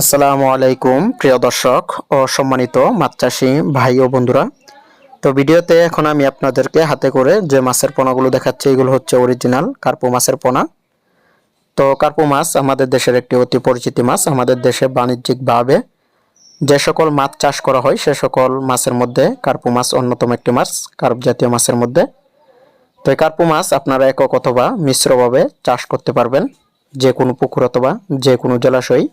আসসালামু আলাইকুম, প্রিয় দর্শক ও সম্মানিত মাছ চাষি ভাই ও বন্ধুরা। তো ভিডিওতে এখন আমি আপনাদেরকে হাতে করে যে মাছের পোনাগুলো দেখাচ্ছি, এগুলো হচ্ছে অরিজিনাল কার্পু মাছের পোনা। তো কার্পু মাছ আমাদের দেশের একটি অতি পরিচিতি মাছ, আমাদের দেশে বাণিজ্যিকভাবে যে সকল মাছ চাষ করা হয়, সে সকল মাছের মধ্যে কার্পু মাছ অন্যতম একটি মাছ, কার্প জাতীয় মাছের মধ্যে। তো এই কার্পু মাছ আপনারা একক অথবা মিশ্রভাবে চাষ করতে পারবেন, যে কোনো পুকুর অথবা যে কোনো জলাশয়।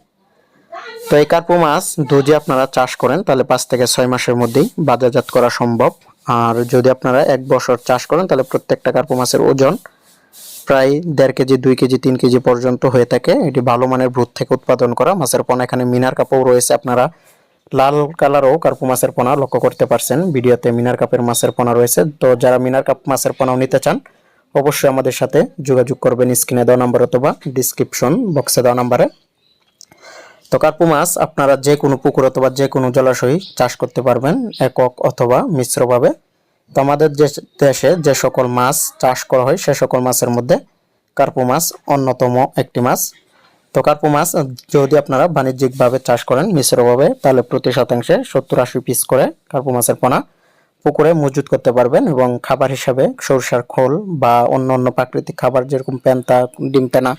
তো এই কার্পু মাছ যদি আপনারা চাষ করেন, তাহলে পাঁচ থেকে ছয় মাসের মধ্যেই বাজারজাত করা সম্ভব। আর যদি আপনারা এক বছর চাষ করেন, তাহলে প্রত্যেকটা কার্পু মাছের ওজন প্রায় দেড় কেজি, দুই কেজি, তিন কেজি পর্যন্ত হয়ে থাকে। এটি ভালো মানের ব্রুদ থেকে উৎপাদন করা মাছের পোনা। এখানে মিনার কাপও রয়েছে, আপনারা লাল কালারও কার্পু মাছের পোনা লক্ষ্য করতে পারছেন। ভিডিওতে মিনার কাপের মাছের পোনা রয়েছে। তো যারা মিনার কাপ মাছের পোনাও নিতে চান, অবশ্যই আমাদের সাথে যোগাযোগ করবেন স্ক্রিনে দেওয়া নাম্বার অথবা ডিসক্রিপশন বক্সে দেওয়া নাম্বারে। তো কার্পু মাছ আপনারা যে কোনো পুকুর অথবা যে কোনো জলাশয় চাষ করতে পারবেন একক অথবা মিশ্রভাবে। তো আমাদের যে দেশে যে সকল মাছ চাষ করা হয়, সে সকল মাছের মধ্যে কার্পু মাছ অন্যতম একটি মাছ। তো কার্পু মাছ যদি আপনারা বাণিজ্যিকভাবে চাষ করেন মিশ্রভাবে, তাহলে প্রতি শতাংশে সত্তর আশি পিস করে কার্পু মাছের পোনা পুকুরে মজুত করতে পারবেন এবং খাবার হিসাবে সরষার খোল বা অন্য অন্য প্রাকৃতিক খাবার যেরকম পেন্তা ডিম পেনা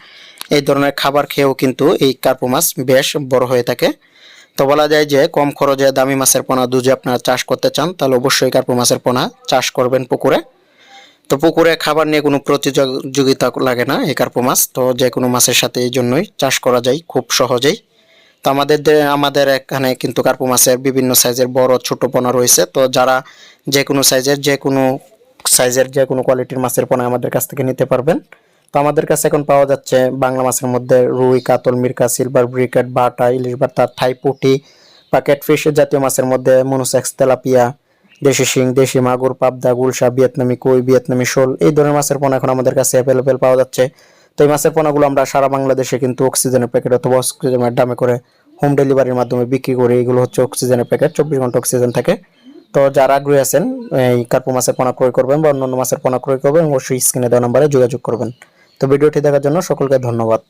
এই ধরনের খাবার খেয়েও কিন্তু এই কার্পু মাছ বেশ বড় হয়ে থাকে। তো বলা যায় যে কম খরচে দামি মাছের পোনা দুজে আপনারা চাষ করতে চান, তাহলে অবশ্যই কার্পু মাছের পোনা চাষ করবেন পুকুরে। তো পুকুরে খাবার নিয়ে কোনো প্রতিযোগিতা লাগে না এই কার্পু মাছ। তো যে কোনো মাছের সাথে এই জন্যই চাষ করা যায় খুব সহজেই। তো আমাদের আমাদের এখানে কিন্তু কার্পু মাছের বিভিন্ন সাইজের বড় ছোট পোনা রয়েছে। তো যারা যে কোনো সাইজের, যে কোনো সাইজের, যে কোনো কোয়ালিটির মাছের পোনা আমাদের কাছ থেকে নিতে পারবেন। তো আমাদের কাছে এখন পাওয়া যাচ্ছে বাংলা মাছের মধ্যে রুই, কাতল, মিরকা, সিলভার, ব্রিকেট, বাটা, ইলিশ বাটা, থাই পুটি বা ক্যাটফিশ জাতীয় মাছের মধ্যে মনোসেক্স, তেলাপিয়া, দেশি শিং, দেশি মাগুর, পাবদা, গুলশা, ভিয়েতনামি, কই, ভিয়েতনামি, শোল এই ধরনের মাছের পোনা এখন আমাদের কাছে অ্যাভেলেবেল পাওয়া যাচ্ছে। তো এই মাছের পোনাগুলো আমরা সারা বাংলাদেশে কিন্তু অক্সিজেনের প্যাকেট অথবা অক্সিজেনের দামে করে হোম ডেলিভারির মাধ্যমে বিক্রি করি। এগুলো হচ্ছে অক্সিজেনের প্যাকেট চব্বিশ ঘণ্টা অক্সিজেন থাকে। তো যারা আগ্রহী আছেন, এই কার্পু মাছের পোনা ক্রয় করবেন বা অন্যান্য মাছের পোনা ক্রয় করবেন, অবশ্যই স্ক্রিনে দেওয়া নাম্বারে যোগাযোগ করবেন। তো ভিডিওটি দেখার জন্য সকলকে ধন্যবাদ।